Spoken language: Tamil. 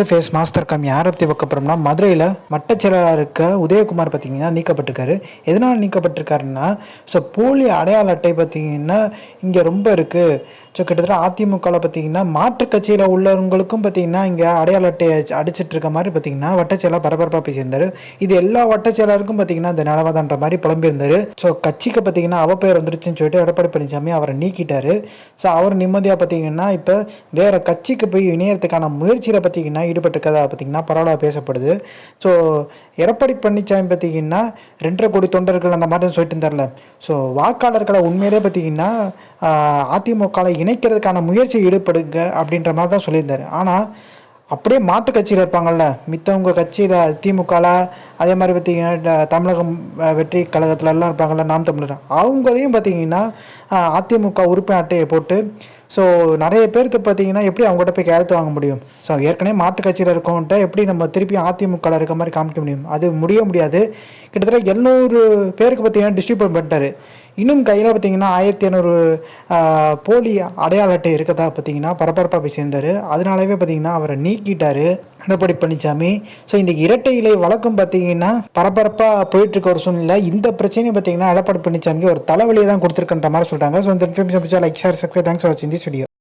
ஃபேஸ் மாஸ்டர் கம் யாரை பற்றி பார்க்க போகிறோம்னா மதுரையில் மட்டச்செயலாளர் இருக்க உதயகுமார் பார்த்தீங்கன்னா நீக்கப்பட்டிருக்காரு. எதனால் நீக்கப்பட்டிருக்காருன்னா ஸோ போலி அடையாள அட்டை பார்த்தீங்கன்னா இங்கே ரொம்ப இருக்குது ஸோ கிட்டத்தட்ட அதிமுகவில் பார்த்தீங்கன்னா மாற்றுக் கட்சியில் உள்ளவங்களுக்கும் பார்த்தீங்கன்னா இங்கே அடையாள அட்டை அடிச்சிட்டு இருக்க மாதிரி பார்த்தீங்கன்னா வட்டச்செயலாக பரபரப்பாக பேசியிருந்தார். இது எல்லா வட்டச்செயலாருக்கும் பார்த்தீங்கன்னா இந்த நிலவாதான்ற மாதிரி புலம்பியிருந்தார். ஸோ கட்சிக்கு பார்த்தீங்கன்னா அவப்பெயர் வந்துருச்சுன்னு சொல்லிட்டு எடப்பாடி பழனிசாமி அவரை நீக்கிட்டார். ஸோ அவர் நிம்மதியாக பார்த்தீங்கன்னா இப்போ வேறு கட்சிக்கு போய் இணையறதுக்கான முயற்சியில் பார்த்தீங்கன்னா ஈடுபட்டிருக்கதா பார்த்தீங்கன்னா பரவலாக பேசப்படுது. ஸோ எடப்பாடி பழனிசாமி பார்த்தீங்கன்னா ரெண்டரை கோடி தொண்டர்கள் அந்த மாதிரி சொல்லிட்டு இருந்தார்ல. ஸோ வாக்காளர்களை உண்மையிலே பார்த்திங்கன்னா அதிமுகவில் இணைக்கிறதுக்கான முயற்சி ஈடுபடுங்க அப்படின்ற மாதிரி தான் சொல்லியிருந்தார். ஆனால் அப்படியே மாற்று கட்சியில் இருப்பாங்கல்ல? மித்தவங்க கட்சியில் திமுகவில் அதே மாதிரி பார்த்திங்கன்னா தமிழகம் வெற்றி கழகத்துல எல்லாம் இருப்பாங்கல்ல நாம் தமிழர். அவங்களையும் பார்த்தீங்கன்னா அதிமுக உறுப்பினர் அட்டையை போட்டு ஸோ நிறைய பேர்த்து பார்த்தீங்கன்னா எப்படி அவங்ககிட்ட போய் கையெழுத்து வாங்க முடியும்? ஸோ ஏற்கனவே மாற்று கட்சியில் இருக்கவன்ட்ட எப்படி நம்ம திருப்பி அதிமுகவில் இருக்க மாதிரி காமிக்க முடியும்? அது முடிய முடியாது. கிட்டத்தட்ட எழுநூறு பேருக்கு பார்த்தீங்கன்னா டிஸ்ட்ரிபியூட் பண்ணிட்டாரு. இன்னும் கையில் பார்த்தீங்கன்னா ஆயிரத்தி ஐநூறு போலி அடையாள அட்டை இருக்கதா பார்த்தீங்கன்னா பரபரப்பாக போய் சேர்ந்தார். அதனாலவே பார்த்தீங்கன்னா அவரை நீக்கிட்டார். எடப்பாடி பழனிசாமி ஸோ இந்த இரட்டை இலை வழக்கம் பார்த்தீங்கன்னா பரபரப்பாக போயிட்டு இருக்க ஒரு சூழ்நிலை. இந்த பிரச்சனையை பார்த்தீங்கன்னா எடப்பாடி பழனிசாமிக்கு ஒரு தலைவலியை தான் கொடுத்துருக்குன்ற மாதிரி சொல்கிறாங்க ஸோ இந்த information like share subscribe thanks for வாட்சிங் தி ஸ்டுடியோ